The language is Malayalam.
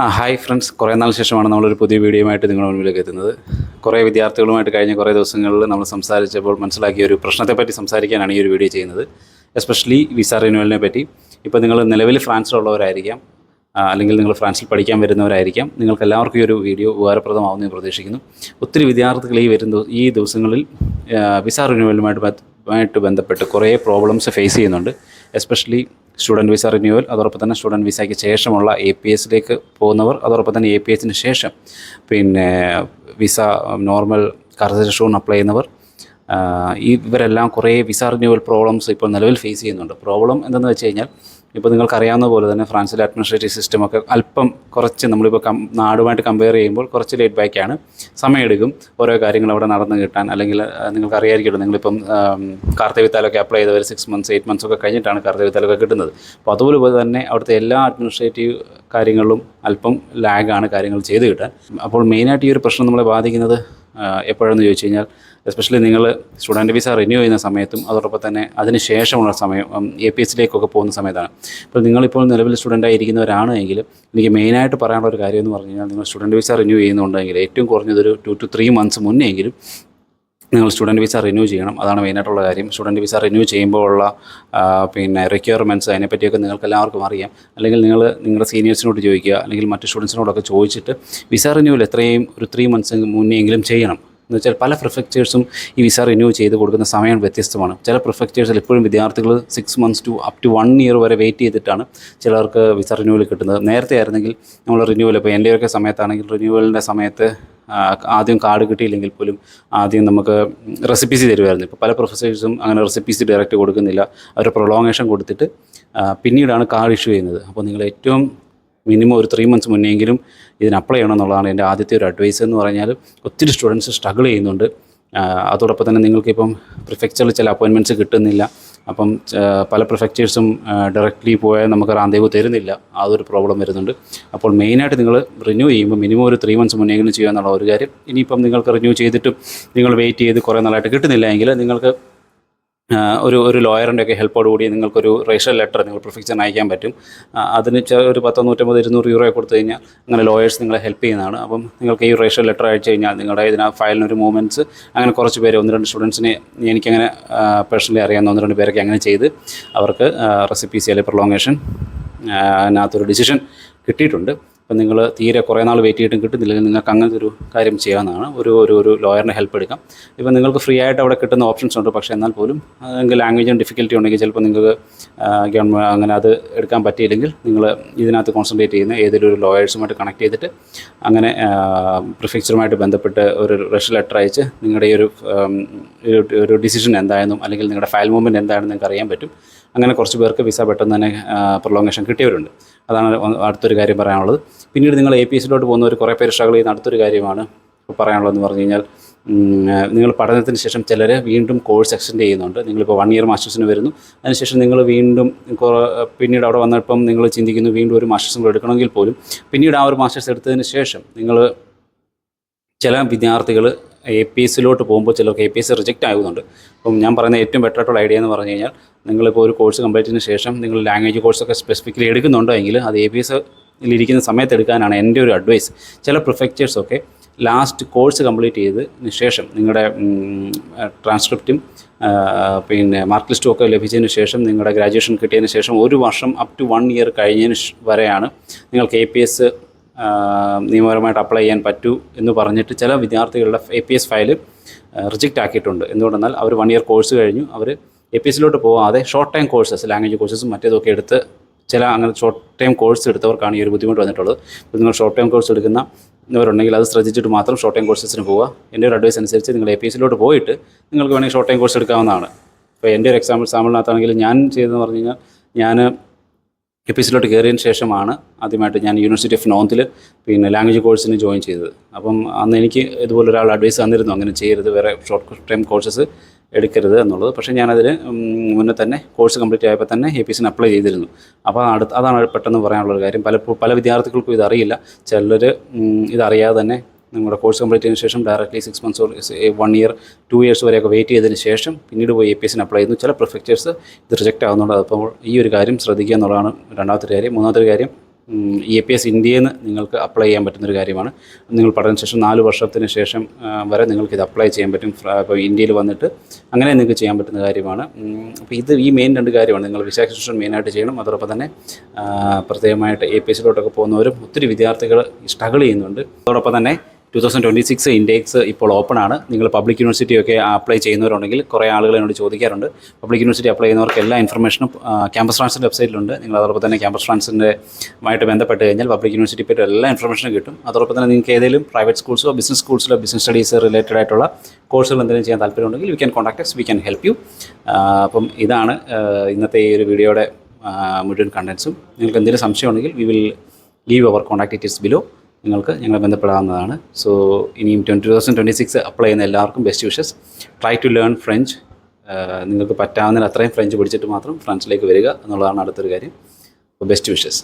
ആ ഹായ് ഫ്രണ്ട്സ്. കുറേ നാൾ ശേഷമാണ് നമ്മളൊരു പുതിയ വീഡിയോയുമായിട്ട് നിങ്ങളുടെ മുന്നിലേക്ക് എത്തുന്നത്. കുറേ വിദ്യാർത്ഥികളുമായിട്ട് കഴിഞ്ഞ കുറേ ദിവസങ്ങളിൽ നമ്മൾ സംസാരിച്ചപ്പോൾ മനസ്സിലാക്കിയ ഒരു പ്രശ്നത്തെപ്പറ്റി സംസാരിക്കാനാണ് ഈ ഒരു വീഡിയോ ചെയ്യുന്നത്. എസ്പെഷ്യലി വിസ റിന്യൂവലിനെ പറ്റി. ഇപ്പോൾ നിങ്ങൾ നിലവിൽ ഫ്രാൻസിലുള്ളവരായിരിക്കാം അല്ലെങ്കിൽ നിങ്ങൾ ഫ്രാൻസിൽ പഠിക്കാൻ വരുന്നവരായിരിക്കാം. നിങ്ങൾക്ക് എല്ലാവർക്കും ഈ ഒരു വീഡിയോ ഉപകാരപ്രദമാവുമെന്ന് പ്രതീക്ഷിക്കുന്നു. ഒത്തിരി വിദ്യാർത്ഥികൾ ഈ വരുന്ന ഈ ദിവസങ്ങളിൽ വിസ റിന്യൂവലുമായിട്ട് ആയിട്ട് ബന്ധപ്പെട്ട് കുറേ പ്രോബ്ലംസ് ഫേസ് ചെയ്യുന്നുണ്ട്. എസ്പെഷ്യലി സ്റ്റുഡന്റ് വിസ റിന്യൂവൽ അതോടൊപ്പം തന്നെ സ്റ്റുഡന്റ് വിസയ്ക്ക് ശേഷമുള്ള എ പി എസിലേക്ക് പോകുന്നവർ അതോടൊപ്പം തന്നെ എ പി എസിന് ശേഷം പിന്നെ വിസ നോർമൽ കാർഷൂൺ അപ്ലൈ ചെയ്യുന്നവർ ഇവരെല്ലാം കുറേ വിസ റിന്യൂവൽ പ്രോബ്ലംസ് ഇപ്പോൾ നിലവിൽ ഫേസ് ചെയ്യുന്നുണ്ട്. പ്രോബ്ലം എന്തെന്ന് വെച്ച് കഴിഞ്ഞാൽ ഇപ്പോൾ നിങ്ങൾക്കറിയാവുന്ന പോലെ തന്നെ ഫ്രാൻസിലെ അഡ്മിനിസ്ട്രേറ്റീവ് സിസ്റ്റമൊക്കെ അല്പം കുറച്ച് നമ്മളിപ്പോൾ കം നാടുമായിട്ട് കമ്പയർ ചെയ്യുമ്പോൾ കുറച്ച് ലേറ്റ് ബാക്കാണ് സമയമെടുക്കും. ഓരോ കാര്യങ്ങൾ അവിടെ നടന്നു കിട്ടാൻ. അല്ലെങ്കിൽ നിങ്ങൾക്ക് നിങ്ങളിപ്പം കാർത്തവിത്താലൊക്കെ അപ്ലൈ ചെയ്തവർ സിക്സ് മന്ത്സ് എയ്റ്റ് മന്ത്സ് ഒക്കെ കഴിഞ്ഞിട്ടാണ് കാർത്തവിത്താലൊക്കെ കിട്ടുന്നത്. അപ്പോൾ അതുപോലെ തന്നെ അവിടുത്തെ എല്ലാ അഡ്മിനിസ്ട്രേറ്റീവ് കാര്യങ്ങളിലും അല്പം ലാഗാണ് കാര്യങ്ങൾ ചെയ്ത് കിട്ടാൻ. അപ്പോൾ മെയിനായിട്ട് ഈ ഒരു പ്രശ്നം നമ്മളെ ബാധിക്കുന്നത് എപ്പോഴെന്ന് ചോദിച്ചു കഴിഞ്ഞാൽ എസ്പെഷ്യലി നിങ്ങൾ സ്റ്റുഡന്റ് വിസ റിന്യൂ ചെയ്യുന്ന സമയത്തും അതോടൊപ്പം തന്നെ അതിന് ശേഷമുള്ള സമയം എ പി എസിലേക്കൊക്കെ പോകുന്ന സമയത്താണ്. അപ്പോൾ നിങ്ങളിപ്പോൾ നിലവിൽ സ്റ്റുഡന്റ് ആയിരിക്കുന്നവരാണ് എങ്കിൽ എനിക്ക് മെയിനായിട്ട് പറയാനുള്ള ഒരു കാര്യം എന്ന് പറഞ്ഞു കഴിഞ്ഞാൽ നിങ്ങൾ സ്റ്റുഡന്റ് വിസ റിന്യൂ ചെയ്യുന്നുണ്ടെങ്കിൽ ഏറ്റവും കുറഞ്ഞതൊരു ടു ടു ത്രീ മന്ത്സ് മുന്നേ എങ്കിലും നിങ്ങൾ സ്റ്റുഡന്റ് വിസ റിന്യൂ ചെയ്യണം. അതാണ് മെയിനായിട്ടുള്ള കാര്യം. സ്റ്റുഡന്റ് വിസ റിന്യൂ ചെയ്യുമ്പോൾ ഉള്ള പിന്നെ റിക്വയർമെന്റ്സ് അതിനെപ്പറ്റിയൊക്കെ നിങ്ങൾക്ക് എല്ലാവർക്കും അറിയാം. അല്ലെങ്കിൽ നിങ്ങൾ നിങ്ങളുടെ സീനിയേഴ്സിനോട് ചോദിക്കുക. അല്ലെങ്കിൽ മറ്റ് സ്റ്റുഡൻസിനോടൊക്കെ ചോദിച്ചിട്ട് വിസ റിന്യൂവിൽ എത്രയും ഒരു ത്രീ മന്ത്സ് മുന്നെങ്കിലും ചെയ്യണം. എന്ന് വെച്ചാൽ പല പ്രിഫെക്ചേഴ്സും ഈ വിസ റിന്യൂ ചെയ്ത് കൊടുക്കുന്ന സമയം വ്യത്യസ്തമാണ്. ചില പ്രിഫെക്ചേഴ്സിൽ ഇപ്പോഴും വിദ്യാർത്ഥികൾ six months to up to one year വരെ വെയിറ്റ് ചെയ്തിട്ടാണ് ചിലർക്ക് വിസ റിന്യൂവൽ കിട്ടുന്നത്. നേരത്തെ ആയിരുന്നെങ്കിൽ നമ്മൾ റിന്യൂവൽ ഇപ്പോൾ എന്റെയൊക്കെ സമയത്താണെങ്കിൽ റിന്യൂവലിന്റെ സമയത്ത് ആദ്യം കാർഡ് കിട്ടിയില്ലെങ്കിൽ പോലും ആദ്യം നമുക്ക് റെസിപ്പീസ് തരുമായിരുന്നു. ഇപ്പോൾ പല പ്രൊഫസേഴ്സും അങ്ങനെ റെസിപ്പീസ് ഡയറക്റ്റ് കൊടുക്കുന്നില്ല. അവർ പ്രൊളോങ്ങേഷൻ കൊടുത്തിട്ട് പിന്നീടാണ് കാർഡ് ഇഷ്യൂ ചെയ്യുന്നത്. അപ്പോൾ നിങ്ങൾ ഏറ്റവും മിനിമം ഒരു ത്രീ മന്ത്സ് മുന്നെങ്കിലും ഇതിന് അപ്ലൈ ചെയ്യണം എന്നുള്ളതാണ് എന്റെ ആദ്യത്തെ ഒരു അഡ്വൈസ് എന്ന് പറഞ്ഞാൽ ഒത്തിരി സ്റ്റുഡൻസ് സ്ട്രഗിൾ ചെയ്യുന്നുണ്ട്. അതോടൊപ്പം തന്നെ നിങ്ങൾക്കിപ്പം പ്രിഫെക്ചറിൽ ചില അപ്പോയിൻമെന്റ്സ് കിട്ടുന്നില്ല. അപ്പം പല പ്രിഫെക്ചേഴ്സും ഡയറക്റ്റ്ലി പോയാൽ നമുക്ക് റാന്തേവ് തരുന്നില്ല. അതൊരു പ്രോബ്ലം വരുന്നുണ്ട്. അപ്പോൾ മെയിനായിട്ട് നിങ്ങൾ റിന്യൂ ചെയ്യുമ്പോൾ മിനിമം ഒരു ത്രീ മന്ത്സ് മുന്നെങ്കിലും ചെയ്യുക എന്നുള്ള ഒരു കാര്യം. ഇനിയിപ്പം നിങ്ങൾക്ക് റിന്യൂ ചെയ്തിട്ടും നിങ്ങൾ വെയിറ്റ് ചെയ്ത് കുറേ നാളായിട്ട് കിട്ടുന്നില്ല എങ്കിൽ നിങ്ങൾക്ക് ഒരു ഒരു ലോയറിന്റെ ഒക്കെ ഹെൽപ്പോട് കൂടി നിങ്ങൾക്കൊരു റേഷ്യൽ ലെറ്റർ നിങ്ങൾ പ്രിഫിക്ചറിന് അയക്കാൻ പറ്റും. അതിന് ഒരു പത്തോ നൂറ്റമ്പത് ഇരുന്നൂറ് യൂറോ കൊടുത്തു കഴിഞ്ഞാൽ അങ്ങനെ ലോയേഴ്സ് നിങ്ങളെ ഹെൽപ്പ് ചെയ്യുന്നതാണ്. അപ്പം നിങ്ങൾക്ക് ഈ റേഷ്യൽ ലെറ്റർ അയച്ചു കഴിഞ്ഞാൽ നിങ്ങളുടെ ഇതിന് ആ ഫയലിനൊരു മൂവ്മെന്റ്സ് അങ്ങനെ കുറച്ച് പേര് ഒന്ന് രണ്ട് സ്റ്റുഡൻസിനെ എനിക്കങ്ങനെ പേഴ്സണലി അറിയാവുന്ന ഒന്ന് രണ്ട് പേരൊക്കെ അങ്ങനെ ചെയ്ത് അവർക്ക് റെസിപ്പീസ് അല്ലെങ്കിൽ പ്രൊലോങ്ങേഷൻ അതിനകത്തൊരു ഡിസിഷൻ കിട്ടിയിട്ടുണ്ട്. അപ്പം നിങ്ങൾ തീരെ കുറേ നാൾ വെയിറ്റ് ചെയ്തിട്ടും കിട്ടുന്നില്ലെങ്കിൽ നിങ്ങൾക്ക് അങ്ങനത്തെ ഒരു കാര്യം ചെയ്യാവുന്നതാണ്. ഒരു ഒരു ഒരു ലോയറിന്റെ ഹെൽപ്പ് എടുക്കാം. ഇപ്പം നിങ്ങൾക്ക് ഫ്രീ ആയിട്ട് അവിടെ കിട്ടുന്ന ഓപ്ഷൻസ് ഉണ്ട്. പക്ഷേ എന്നാൽ പോലും നിങ്ങൾക്ക് ലാംഗ്വേജിന് ഡിഫിക്കൽറ്റി ഉണ്ടെങ്കിൽ ചിലപ്പോൾ നിങ്ങൾക്ക് ഗവൺമെന്റ് അങ്ങനെ അത് എടുക്കാൻ പറ്റിയില്ലെങ്കിൽ നിങ്ങൾ ഇതിനകത്ത് കോൺസെൻട്രേറ്റ് ചെയ്യുന്ന ഏതെങ്കിലും ഒരു ലോയേഴ്സുമായിട്ട് കണക്ട് ചെയ്തിട്ട് അങ്ങനെ പ്രിഫിക്ചറുമായിട്ട് ബന്ധപ്പെട്ട് ഒരു റഷ് ലെറ്റർ അയച്ച് നിങ്ങളുടെ ഈ ഒരു ഒരു- ഒരു ഡിസിഷൻ എന്തായെന്നും അല്ലെങ്കിൽ നിങ്ങളുടെ ഫയൽ മൂവ്മെന്റ് എന്താണെന്ന് നിങ്ങൾക്ക് അറിയാൻ പറ്റും. അങ്ങനെ കുറച്ച് പേർക്ക് വിസ പെട്ടെന്ന് തന്നെ പ്രൊലോങ്ങേഷൻ കിട്ടിയവരുണ്ട്. അതാണ് അടുത്തൊരു കാര്യം പറയാനുള്ളത്. പിന്നീട് നിങ്ങൾ എ പി എസിലോട്ട് പോകുന്നവർ കുറേ പേര് സ്ട്രഗിൾ ചെയ്യുന്ന അടുത്തൊരു കാര്യമാണ് പറയാനുള്ളതെന്ന് പറഞ്ഞു കഴിഞ്ഞാൽ നിങ്ങൾ പഠനത്തിന് ശേഷം ചിലർ വീണ്ടും കോഴ്സ് എക്സ്റ്റെൻഡ് ചെയ്യുന്നുണ്ട്. നിങ്ങളിപ്പോൾ വൺ ഇയർ മാസ്റ്റേഴ്സിന് വരുന്നു. അതിനുശേഷം നിങ്ങൾ വീണ്ടും പിന്നീട് അവിടെ വന്നപ്പം നിങ്ങൾ ചിന്തിക്കുന്നു വീണ്ടും ഒരു മാസ്റ്റേഴ്സ് കൂടെ എടുക്കണമെങ്കിൽ പോലും. പിന്നീട് ആ ഒരു മാസ്റ്റേഴ്സ് എടുത്തതിന് ശേഷം നിങ്ങൾ ചില വിദ്യാർത്ഥികൾ എ പി എസ്സിലോട്ട് പോകുമ്പോൾ ചിലർക്ക് എ പി എസ് റിജക്റ്റ് ആകുന്നുണ്ട്. അപ്പം ഞാൻ പറയുന്ന ഏറ്റവും ബെറ്റർ ആയിട്ടുള്ള ഐഡിയ എന്ന് പറഞ്ഞു കഴിഞ്ഞാൽ നിങ്ങളിപ്പോൾ ഒരു കോഴ്സ് കംപ്ലീറ്റ് ചെയ്തതിന് ശേഷം നിങ്ങൾ ലാംഗ്വേജ് കോഴ്സൊക്കെ സ്പെസിഫിക്കലി എടുക്കുന്നുണ്ടെങ്കിൽ അത് എ പി എസ് ഇരിക്കുന്ന സമയത്ത് എടുക്കാനാണ് എന്റെ ഒരു അഡ്വൈസ് ചില പ്രൊഫക്ചേഴ്സൊക്കെ ലാസ്റ്റ് കോഴ്സ് കംപ്ലീറ്റ് ചെയ്തതിന് ശേഷം നിങ്ങളുടെ ട്രാൻസ്ക്രിപ്റ്റും പിന്നെ മാർക്ക് ലിസ്റ്റും ഒക്കെ ലഭിച്ചതിന് ശേഷം നിങ്ങളുടെ ഗ്രാജുവേഷൻ കിട്ടിയതിന് ശേഷം ഒരു വർഷം അപ് ടു വൺ ഇയർ കഴിഞ്ഞതിന് വരെയാണ് നിങ്ങൾക്ക് എ പി എസ് നിയമപരമായിട്ട് അപ്ലൈ ചെയ്യാൻ പറ്റൂ എന്ന് പറഞ്ഞിട്ട് ചില വിദ്യാർത്ഥികളുടെ A P S file reject ആക്കിയിട്ടുണ്ട്. എന്തുകൊണ്ടെന്നാൽ അവർ വൺ ഇയർ കോഴ്സ് കഴിഞ്ഞു. അവർ എ പി എസിലോട്ട് പോകാതെ short time courses language courses മറ്റേതൊക്കെ എടുത്ത് ചില അങ്ങനെ ഷോർട്ട് ടൈം കോഴ്സ് എടുത്തവർക്കാണ് ഈ ഒരു ബുദ്ധിമുട്ട് വന്നിട്ടുള്ളത്. നിങ്ങൾ ഷോർട്ട് ടൈം കോഴ്സ് എടുക്കുന്ന എന്നിവരുണ്ടെങ്കിൽ അത് ശ്രദ്ധിച്ചിട്ട് മാത്രം ഷോർട്ട് ടൈം കോഴ്സസിന് പോവുക. എന്റെ ഒരു അഡ്വൈസ് അനുസരിച്ച് നിങ്ങൾ എ പി എസിലോട്ട് പോയിട്ട് നിങ്ങൾക്ക് വേണമെങ്കിൽ ഷോർട്ട് ടൈം കോഴ്സ് എടുക്കാവുന്നതാണ്. ഇപ്പോൾ എന്റെ ഒരു എക്സാമ്പിൾ സാമ്പിളിനകത്താണെങ്കിൽ ഞാൻ ചെയ്തതെന്ന് പറഞ്ഞു കഴിഞ്ഞാൽ ഞാൻ എ പി എസിലോട്ട് കയറിയതിന് ശേഷമാണ് ആദ്യമായിട്ട് ഞാൻ യൂണിവേഴ്സിറ്റി ഓഫ് നോർത്തിൽ പിന്നെ ലാംഗ്വേജ് കോഴ്സിന് ജോയിൻ ചെയ്തത്. അപ്പം അന്ന് എനിക്ക് ഇതുപോലെ ഒരാൾ അഡ്വൈസ് തന്നിരുന്നു അങ്ങനെ ചെയ്യരുത് വേറെ ഷോർട്ട് ടൈം കോഴ്സസ് എടുക്കരുത് എന്നുള്ളത്. പക്ഷേ ഞാനതിന് മുന്നേ തന്നെ കോഴ്സ് കംപ്ലീറ്റ് ആയപ്പോൾ തന്നെ എ പി സിന് അപ്ലൈ ചെയ്തിരുന്നു. അപ്പോൾ അടുത്ത് അതാണ് പെട്ടെന്ന് പറയാനുള്ള ഒരു കാര്യം. പല പല വിദ്യാർത്ഥികൾക്കും ഇതറിയില്ല. ചിലർ ഇതറിയാതെ തന്നെ നിങ്ങളുടെ കോഴ്സ് കംപ്ലീറ്റ് ചെയ്തതിന് ശേഷം directly six months or one year two years വരെയൊക്കെ വെയിറ്റ് ചെയ്തതിന് ശേഷം പിന്നീട് പോയി എ പി എസിന് അപ്ലൈ ചെയ്യുന്നു. ചില പ്രൊഫക്ചേഴ്സ് ഇത് റിജക്റ്റ് ആകുന്നുണ്ട് അപ്പോൾ ഈ ഒരു കാര്യം ശ്രദ്ധിക്കുക എന്നുള്ളതാണ് രണ്ടാമത്തെ കാര്യം. മൂന്നാമത്തെ കാര്യം ഇ പി എസ് ഇന്ത്യയിൽ നിന്ന് നിങ്ങൾക്ക് അപ്ലൈ ചെയ്യാൻ പറ്റുന്നൊരു കാര്യമാണ്. നിങ്ങൾ പഠന ശേഷം നാല് വർഷത്തിന് ശേഷം വരെ നിങ്ങൾക്ക് ഇത് അപ്ലൈ ചെയ്യാൻ പറ്റും. ഇപ്പോൾ ഇന്ത്യയിൽ വന്നിട്ട് അങ്ങനെ നിങ്ങൾക്ക് ചെയ്യാൻ പറ്റുന്ന കാര്യമാണ്. അപ്പോൾ ഇത് ഈ മെയിൻ രണ്ട് കാര്യമാണ്. നിങ്ങൾ വിസ എക്സ്റ്റൻഷൻ മെയിനായിട്ട് ചെയ്യണം. അതോടൊപ്പം തന്നെ പ്രത്യേകമായിട്ട് എ പി എസിലോട്ടൊക്കെ പോകുന്നവരും ഒത്തിരി വിദ്യാർത്ഥികൾ സ്ട്രഗിൾ ചെയ്യുന്നുണ്ട്. അതോടൊപ്പം തന്നെ two thousand twenty six index ഇപ്പോൾ ഓപ്പൺ ആണ്. നിങ്ങൾ പബ്ലിക് യൂണിവേഴ്സിറ്റി ഒക്കെ അപ്ലൈ ചെയ്യുന്നവരുണ്ടെങ്കിൽ കുറേ ആളുകൾ എന്നോട് ചോദിക്കാറുണ്ട്. പബ്ലിക് യൂണിവേഴ്സിറ്റി അപ്ലൈ ചെയ്യുന്നവർക്ക് എല്ലാ ഇൻഫർമേഷനും ക്യാമ്പസ് ട്രാൻസിന്റെ വെബ്സൈറ്റിലുണ്ട് നിങ്ങൾ അതോടൊപ്പം തന്നെ ക്യാമ്പസ് ട്രാൻസിന്റെ ആയിട്ട് ബന്ധപ്പെട്ട് കഴിഞ്ഞാൽ പബ്ലിക് യൂണിവേഴ്സിറ്റി പറ്റി എല്ലാ ഇൻഫർമേഷനും കിട്ടും. അതോടൊപ്പം തന്നെ നിങ്ങൾക്ക് ഏതെങ്കിലും പ്രൈവറ്റ് സ്കൂൾസോ ബിസിനസ് സ്കൂൾസിലോ ബിസിനസ് സ്റ്റഡീസ് റിലേറ്റഡ് ആയിട്ടുള്ള കോഴ്സുകൾ എന്തെങ്കിലും ചെയ്യാൻ താല്പര്യമുണ്ടെങ്കിൽ you can contact we can help you അപ്പം ഇതാണ് ഇന്നത്തെ ഈ ഒരു വീഡിയോയുടെ മുഴുവൻ കണ്ടൻസും നിങ്ങൾക്ക് എന്തെങ്കിലും സംശയമുണ്ടെങ്കിൽ we will leave our contact details below നിങ്ങൾക്ക് ഞങ്ങളെ ബന്ധപ്പെടാവുന്നതാണ്. സോ ഇനിയും twenty thousand twenty six apply ചെയ്യുന്ന എല്ലാവർക്കും best wishes try to learn French നിങ്ങൾക്ക് പറ്റാവുന്നതിൽ അത്രയും ഫ്രഞ്ച് പഠിച്ചിട്ട് മാത്രം ഫ്രഞ്ചിലേക്ക് വരിക എന്നുള്ളതാണ് അടുത്തൊരു കാര്യം. അപ്പോൾ ബെസ്റ്റ് വിഷസ്